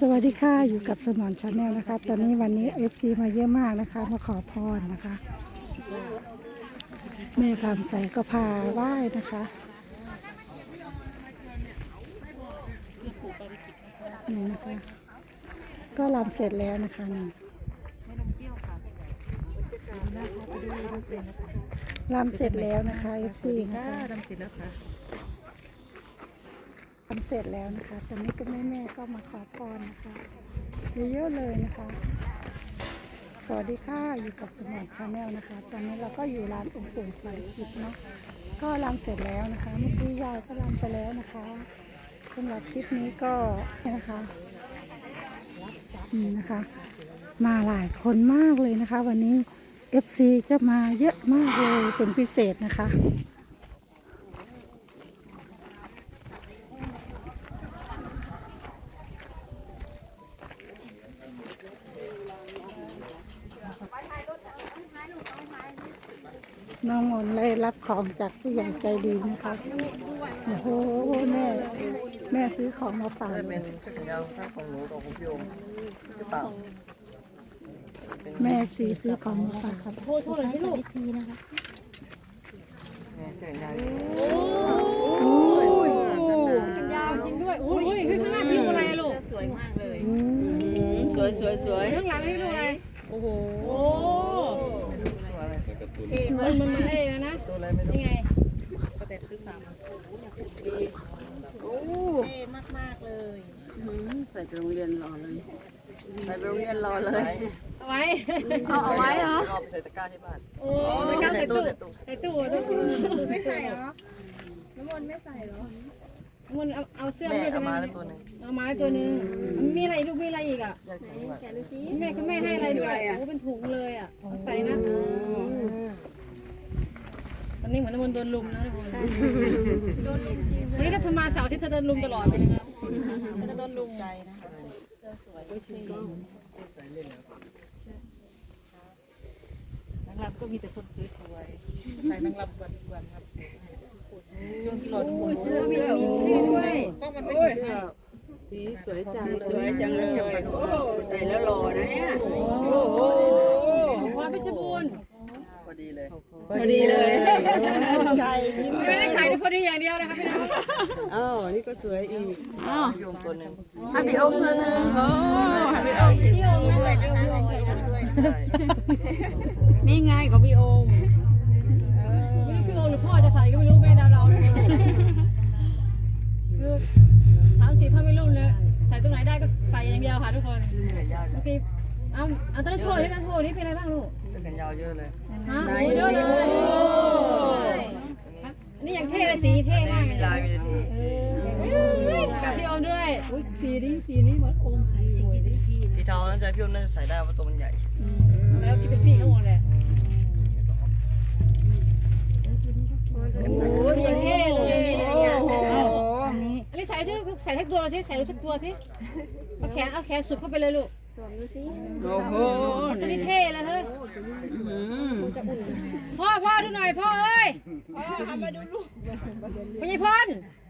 สวัสดีค่ะอยู่กับสมอนชาแนลนะคะ ตอนนี้วันนี้ FC มาเยอะมากนะคะ มาขอพรนะคะแม่พรามใจก็พาไหว้นะคะนี่นะคะ ก็รำเสร็จแล้วนะคะนี่รำเสร็จแล้วนะคะ FC นะคะทำเสร็จแล้วค่ะ ทำเสร็จแล้วนะคะ ตอนนี้ก็แม่แม่ๆก็มาขอพรนะคะเยอะๆเลยนะคะ สวัสดีค่ะ อยู่กับสมองชาแนลนะคะ ตอนนี้เราก็อยู่ร้านองค์ปู่ไฟกิจเนาะ ก็รำเสร็จแล้วนะคะ เมื่อกี้ยายก็รำไปแล้วนะคะสำหรับคลิปนี้ก็นี่นะคะนี่นะคะ มาหลายคนมากเลยนะคะ วันนี้ FC จะมาเยอะมากเลยเป็นพิเศษนะคะ รับของจากผู้ใหญ่ใจดีนะคะโอ้โหแม่แม่ซื้อของมาฝากจะเป็นเสื้อแขนยาวถ้าของหนูกับของพี่โอมหรือเปล่าแม่สีซื้อของมาฝากครับเนี่ยเสื้อแขนยาวยาวจริงด้วยโอ้ยข้างหน้าพี่ดูอะไรอะลูกสวยมากเลยสวยสวยสวยข้างหลังนี่ดูอะไรโอ้โห ตัวอะไรมันมันมันเท่นะนะตัวอะไรไม่รู้นี่ไงก็แต่ซื้อตามใส่ไปโรงเรียนรอเลยใส่ไปโรงเรียนรอเลยเอาไว้เอาเอาไว้เหรอเอาไปใส่ตะกร้าที่บ้านโอ้ยก้าวใส่ตู้ใส่ตู้ใส่ตู้ตู้ไม่ใส่เหรอน้ำมนต์ไม่ใส่เหรอน้ำมนต์เอาเอาเสื้อแม่ไม่เอาใช่ไหมมาแล้วตัวหนึงเอามาตัวหนึงมีอะไรลูกมีอะไรอีกอะอยากใส่ด้วยแม่ก็แม่ให้อะไรด้วยโอ้เป็นถุงเลยอะเอาใส่นะตอ นนี้เหมือนน้ำมนต์โดนลุมนะทุกคนโดนลุมจริงวันนี้ถ้าเธอมาเสาร์อาที่เธอโดนลุมตลอดเลยนะครับเธอจะโดนลุมใจนะนางรำก็มีแต่คนสวยๆใส่นางรำกวนๆครับช่วงที่รอทุกคนเสื้อมีมีเสื้อด้วยก็มันไม่ใช่สีสวยจังสวยจังเลยใส่แล้วรอนะเนี่ยโอ้โหพรเพชรบูรณ์พอ ดีเลย พอดีเลยใจยิ้มไม่ได้ใส่แต่พอดีอย่างเดียวเลยครับพี่น้องอ้าวนี่ก็สวยอีกอ้าวพี่โอมตัวหนึงฮันนี่อมตัวนึงโอ้พี่โอมพี่โอมด้วยพี่โอมด้วยใช่นี่ไงของพี่โอมไม่รู้พี่โอมหรือพ่อจะใส่ก็ไม่รู้แม่ดาวเราคือสามสี่ท่านไม่รุ่นเลยใส่ตรงไหนได้ก็ใส่อย่างเดียวค่ะทุกคนเสื้อแขนยาวบางที เอาเอาตอนนั้นโชว์นี่กันโชว์นี่เป็นอะไรบ้างลูกเสื้อแขนยาวเยอะเลยฮะเยอะเลยอันนี้ยังเท่เลยสีเท่มากมีลายมีทีกับพี่โอมด้วยสีนี้สีนี้เหมือนโอมใส่สวยดิสีเทานั่นใจพี่โอมน่าจะใส่ได้เพราะตัวมันใหญ่แล้วที่เป็นพี่ทั้งหมดเลยโอ้ยอย่างนี้เลยโอ้โหอันนี้ใส่ที่ใส่ทั้งตัวเราสิใส่ทุกตัวสิเอาแขนเอาแขนสุดเข้าไปเลยลูก โอ้โหตัวนี้เท่เลยเฮ้ยอืมพ่อพ่อดูหน่อยพ่อเอ้ยพ่อเอามาดูลูกพี่พล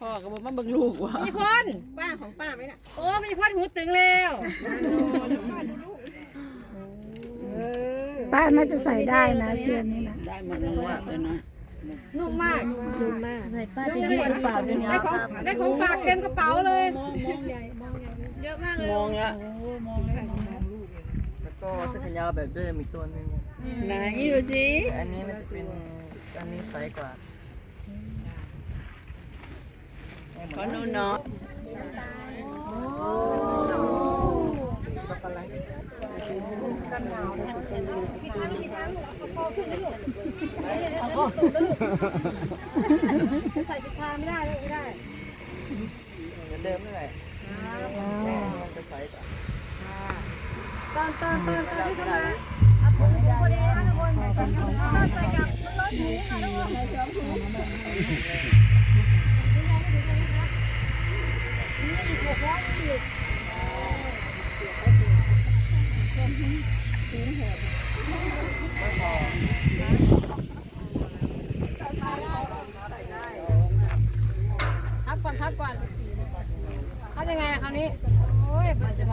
พ่อก็บอกมาเบิ่งลูกว่ะพี่พลป้าของป้าไหมน่ะโอ้พี่พลหูตึงแล้วป้าน่าจะใส่ได้นะเสื้อนี้นะได้มาแล้วเลยนะนุ่มมากใส่ป้าจะยืดหรือเปล่าเนี่ยได้ของได้ของฝากเต็มกระเป๋าเลยมองละแล้ว ก็เสื้อแขนยาวแบบเดิมอีกตัวหนึงไหนดูสิแต่อันนี้น่าจะเป็นอันนี้ไซส์กว่าขอดูเนาะช็อกโกแลตใส่ติดคาไม่ได้เลยไม่ได้ เหมือนเดิมนั่นแหละมันจะไซส์กว่า ตอนตอนตอนตอนที่เขามาเอาถุงถุงพอดีนะทุกคนตอนใส่กับร้อนถุงค่ะทุกคนใส่องถุงนี่อีกหกร้อยอีกทับก่อนทับก่อนทับยังไงอะคราวนี้ โอ้ยมันจะม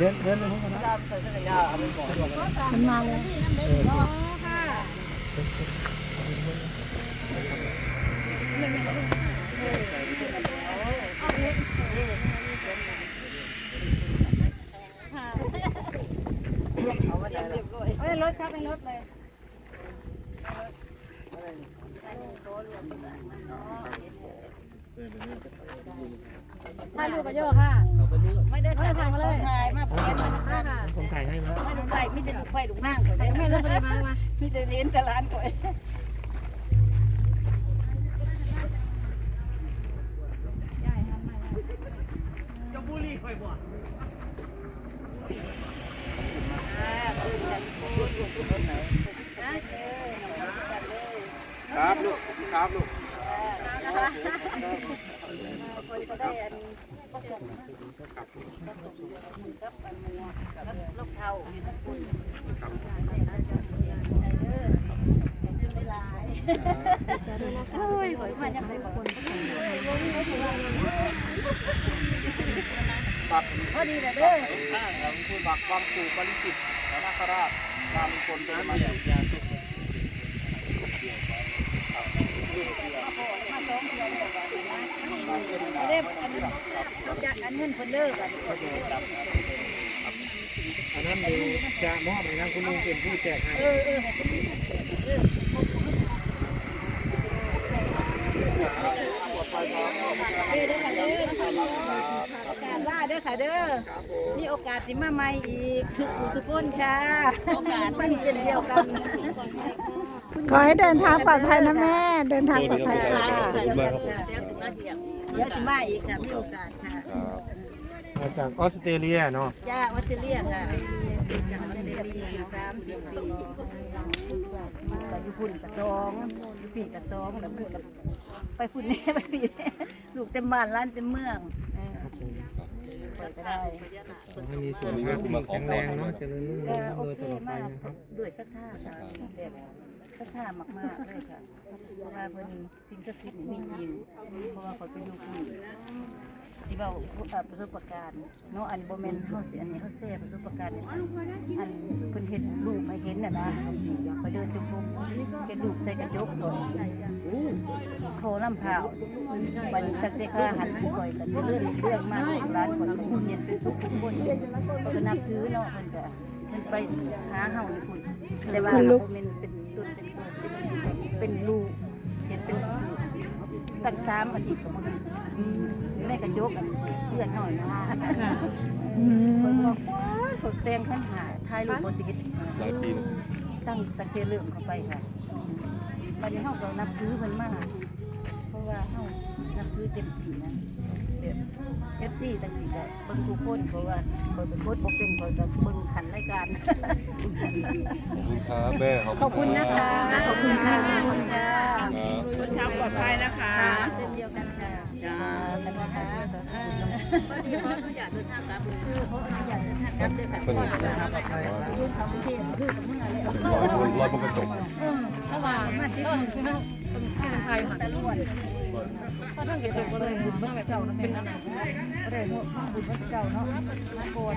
เดินเดินไปพุ่งก็ได้มันมาเลยค่ะเอาในรถครับในรถเลยถ่ายรูปกับโยค่ะไม่ได้ไม่ได้ถ่ายมาเลยถ่ายมาเพียนค่ะค่ะผมถ่ายให้มั้ยไม่ดูไข่ไม่ได้ดูไข่ดูนั่งก่อนแม่เริ่มไปมามาไม่ได้เน้นแต่ร้านก่อนครับลูกครับลูกก็ได้อันประสบกับอันนี้กับลูกเท่าคุณโอ้ย หอยมันยังเป็นคนพอดีเลยเด้อข้างของคุณบักความสู่ปริจิตพระนาคราชตามคนเป็นมาอย่างยาสุขเด้อ อันนี้จากอันเงินคนเลิกอะอันนั้นเดี๋ยวจะมอบให้นางคุณลุงเป็นผู้แจกให้เออเออเด้อค่ะเด้อโอกาสล่าเด้อค่ะเด้อมีโอกาสสิมาใหม่อีกทุกผู้ทุกคนค่ะโอกาสมันเป็นเดียวกัน ขอให้เดินทางปลอดภัยนะแม่ เดินทางปลอดภัยค่ะเดี๋ยวสิมาอีกค่ะมีโอกาสค่ะมาจากออสเตรเลียเนาะจ้าออสเตรเลียค่ะจากออสเตรเลียอยู่สามสิบปีก็อยู่พุ่นกับสองอยู่ปีกับสองแล้วพุ่นกับไปฝุ่นแน่ไปปีแน่ลูกเต็มบ้านร้านเต็มเมือง เออไปก็ได้ขอให้มีส่วนร่วมที่แข็งแรงเนาะเจริญรุ่งเรืก็องโอโดยเคตลอดไปมากนะครับ ด้วยศรัทธาค่ะแบบศรัทธามากๆเลยค่ะ เพราะว่าเพิ่นสิ่งศักดิ์สิทธิ์นี่มีจริง เพราะว่าเขาไปอยู่ที่ที่เว้าเอ่อประสบการณ์เนาะอันบ่แม่นเฮาสิอันนี้เฮาแซ่ประสบการณ์นี่อันเพิ่นเฮ็ดรูปให้เห็นน่ะนะไปเดินจงกรมเฮ็ดรูปใส่กระจกสดโคลำพร้าวบัดนี้ตั้งแต่ข้าหันไปก่อยก็เลื่อนเรื่องมากร้านคนก็เรียนเป็นทุกทุกคนก็นับถือเนาะเพิ่นก็เพิ่นไปหาเฮาอยู่พุ่นแต่ว่าบ่แม่นเป็นต้นเป็นตัวเป็นเป็นรูปเฮ็ดเป็นรูปตั้งสามอาทิตย์ก็บ่ได้อืมแม่กระจกอันเพื่อนหน่อยนะอืเพิ่นมบอกว่าเพิ่นแต่งขันหาถ่ายรูปบ่ติดหลายปีนะ ตั้งตั้งแต่เริ่มเข้าไปค่ะบัดนี้เฮาก็นับถือเพิ่นมากเพราะว่าเฮานับถือเต็มที่นะแบบ FC ตั้งสิก็เบิ่งทุกคนเพราะว่าเพิ่นเป็นคนบ่เป็นเพิ่นก็เบิ่งขันรายการขอบคุณครับแม่ขอบขอบคุณนะคะขอบคุณค่ะขอบคุณค่ะครับทางปลอดภัยนะคะเช่นเดียวกัน อดีเขาอยากเดินทางกลับคือเขาอยากเดินทางกลับด้วยค่ะสนุกคือเขากรุงเทพคือกับเมื่อไรรอยรอยบนกระจกระหว่างมาสิเออคือเป็นไทยค่ะตะลวนเพราะท่านเกิดก็เลยบุญมากแบบเจ้าเป็นอะไรก็เลยบุญพระเจ้าเนาะมาโกน